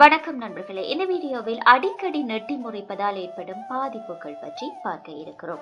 வணக்கம் நண்பர்களே. இந்த வீடியோவில் அடிக்கடி நெட்டி முறைப்பதால் ஏற்படும் பாதிப்புகள் பற்றி பார்க்க இருக்கிறோம்.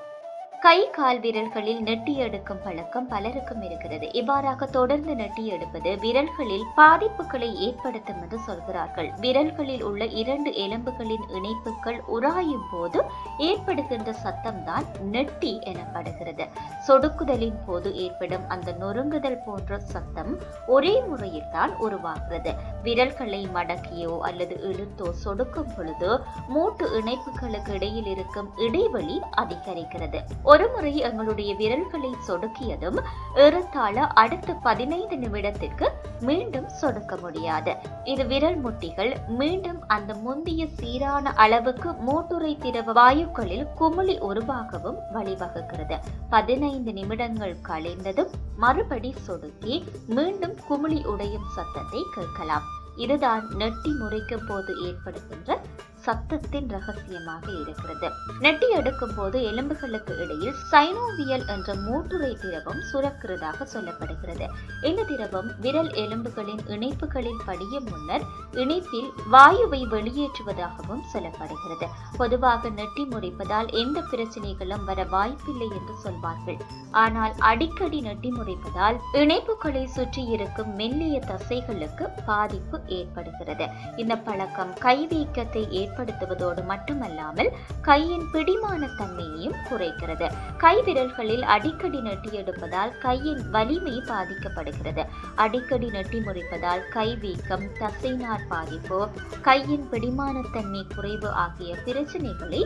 கை கால் விரல்களில் நெட்டி எடுக்கும் பழக்கம் பலருக்கும் இருக்கிறது. இவ்வாறாக தொடர்ந்து நெட்டி எடுப்பது விரல்களில் பாதிப்புகளை ஏற்படுத்தும் என்று சொல்கிறார்கள். விரல்களில் உள்ள இரண்டு எலும்புகளின் இணைப்புகள் உராயும் போது ஏற்படுகின்ற சத்தம்தான் நெட்டி எனப்படுகிறது. சொடுக்குதலின் போது ஏற்படும் அந்த நொறுங்குதல் போன்ற சத்தம் ஒரே முறையில் தான் உருவாகிறது. விரல்களை மடக்கியோ அல்லது இழுத்தோ சொடுக்கும் பொழுது மூட்டு இணைப்புகளுக்கு இடையில் இருக்கும் இடைவெளி அதிகரிக்கிறது. ஒருமுறை எங்களுடைய விரல்களை சொடுக்கியதும் ஏறத்தாழ அடுத்த பதினைந்து நிமிடத்திற்கு மீண்டும் சொடுக்க முடியாது. இது விரல் முட்டிகள் மீண்டும் அந்த முந்திய சீரான அளவுக்கு மூட்டுரை திரவ வாயுக்களில் குமிழி உருவாகவும் வழிவகுக்கிறது. பதினைந்து நிமிடங்கள் கழிந்ததும் மறுபடி சொடுக்கி மீண்டும் குமிழி உடையும் சத்தத்தை கேட்கலாம். இதுதான் நெட்டி முறைக்கும் போது ஏற்படுகின்ற சத்தத்தின் ரகசியமாக இருக்கிறது. நெட்டி எடுக்கும் போது எலும்புகளுக்கு இடையில் சைனோவியல் என்ற மூட்டுரை திரவம் சுரக்கிறதாக சொல்லப்படுகிறது. இந்த திரவம் விரல் எலும்புகளின் இணைப்புகளில் படிய முன்னர் இணைப்பில் வாயுவை வெளியேற்றுவதாகவும் சொல்லப்படுகிறது. பொதுவாக நெட்டி முறைப்பதால் எந்த பிரச்சனைகளும் வர வாய்ப்பில்லை என்று சொல்வார்கள். ஆனால் அடிக்கடி நெட்டி முறைப்பதால் இணைப்புகளை சுற்றி இருக்கும் மெல்லிய தசைகளுக்கு பாதிப்பு ஏற்படுகிறது. இந்த பழக்கம் கைவீக்கத்தை ஏற்ப ஏற்படுத்துவதோடு மட்டுமல்லாமல் கையின் பிடிமான தன்மையையும் குறைக்கிறது. கை விரல்களில் அடிக்கடி நெட்டி எடுப்பதால் கையின் வலிமை பாதிக்கப்படுகிறது. அடிக்கடி நெட்டி முறிப்பதால் கை வீக்கம் தசைநார் பாதிப்பு கையின் பிடிமானத்தன்மை குறைவு ஆகிய பிரச்சனைகளை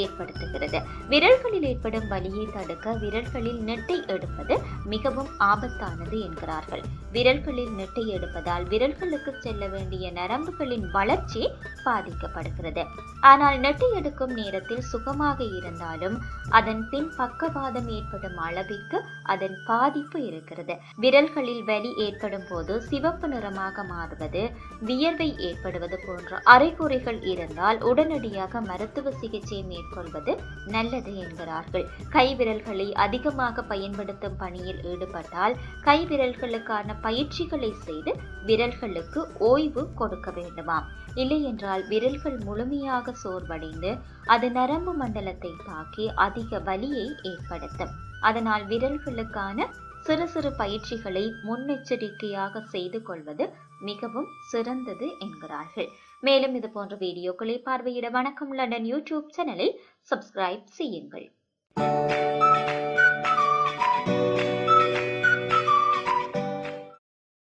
ஏற்படுத்துகிறது. விரல்களில் ஏற்படும் வலியை தடுக்க விரல்களில் நெட்டை எடுப்பது மிகவும் ஆபத்தானது என்கிறார்கள். விரல்களில் நெட்டை எடுப்பதால் விரல்களுக்கு செல்ல வேண்டிய நரம்புகளின் வளர்ச்சி பாதிக்கப்படுகிறது. ஆனால் நெட்டை எடுக்கும் நேரத்தில் சுகமாக இருந்தாலும் அதன் பின் பக்கவாதம் ஏற்படும் அளவிற்கு அதன் பாதிப்பு இருக்கிறது. விரல்களில் வலி ஏற்படும் போது சிவப்பு நிறமாக மாறுவது வியர்வை ஏற்படுவது போன்ற அறைகுறைகள் இருந்தால் உடனடியாக மருத்துவ சிகிச்சை மேற்கொள்வது நல்லது என்கிறார்கள். கைவிரல்களை அதிகமாக பயன்படுத்தும் பணியில் ஈடுபட்டால் கைவிரல்களுக்கான பயிற்சிகளை செய்து விரல்களுக்கு ஓய்வு கொடுக்க வேண்டுமாம். இல்லை என்றால் விரல்கள் முழுமையாக சோர்வடைந்து அது நரம்பு மண்டலத்தை தாக்கி அதிக வலியை ஏற்படுத்தும். அதனால் விரல்களுக்கான சிறு சிறு பயிற்சிகளை முன்னெச்சரிக்கையாக செய்து கொள்வது மிகவும் சிறந்தது என்கிறார்கள். மேலும் இது போன்ற வீடியோக்களை பார்வையிட வணக்கம் லண்டன் யூடியூப் சேனலை சப்ஸ்கிரைப் செய்யுங்கள்.